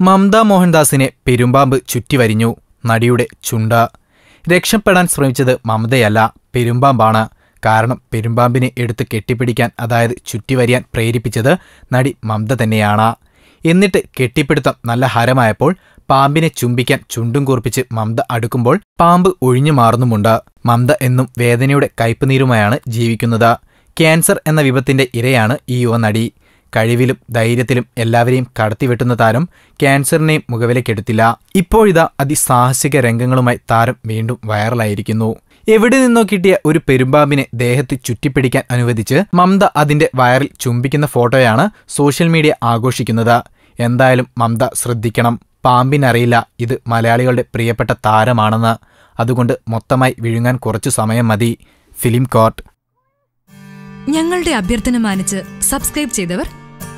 മമത മോഹൻദാസിനെ പെരുമ്പാമ്പ് ചുറ്റിവരിഞ്ഞു. നടിയുടെ ചുണ്ട. രക്ഷപ്പെടാൻ ശ്രമിച്ചത് മമതയല്ല പെരുമ്പാമ്പാണ്. കാരണം പെരുമ്പാമ്പിനെ എടുത്ത് കെട്ടിപ്പിടിക്കാൻ അതായത് ചുറ്റിവരിയാൻ പ്രേരിപ്പിച്ചത് നടി മമത തന്നെയാണ്. എന്നിട്ട് കെട്ടിപ്പിടുത്തം നല്ല ഹരമായപ്പോൾ പാമ്പിനെ ചുംബിക്കാൻ ചുണ്ടും കൂർപ്പിച്ച് മമത അടുക്കുമ്പോൾ പാമ്പ് ഒഴിഞ്ഞു മാറുന്നുമുണ്ട്. മമത എന്നും വേദനയുടെ കയ്പുനീരുമായാണ് ജീവിക്കുന്നത്. ക്യാൻസർ എന്ന വിപത്തിന്റെ ഇരയാണ് ഈ യുവനടി. കഴിവിലും ധൈര്യത്തിലും എല്ലാവരെയും കടത്തിവെട്ടുന്ന താരം ക്യാൻസറിനെയും മുഖവിലക്കെടുത്തില്ല. ഇപ്പോഴിതാ അതിസാഹസിക രംഗങ്ങളുമായി താരം വീണ്ടും വൈറലായിരിക്കുന്നു. എവിടെ നിന്നോ കിട്ടിയ ഒരു പെരുമ്പാമ്പിനെ ദേഹത്ത് ചുറ്റിപ്പിടിക്കാൻ അനുവദിച്ച് മമത അതിന്റെ വയറിൽ ചുംബിക്കുന്ന ഫോട്ടോയാണ് സോഷ്യൽ മീഡിയ ആഘോഷിക്കുന്നത്. എന്തായാലും മമത ശ്രദ്ധിക്കണം. പാമ്പിനറിയില്ല ഇത് മലയാളികളുടെ പ്രിയപ്പെട്ട താരമാണെന്ന്. അതുകൊണ്ട് മൊത്തമായി വിഴുങ്ങാൻ കുറച്ചു സമയം മതി. Film court. ഞങ്ങളുടെ അഭ്യർത്ഥന മാനിച്ച് സബ്സ്ക്രൈബ് ചെയ്തവർ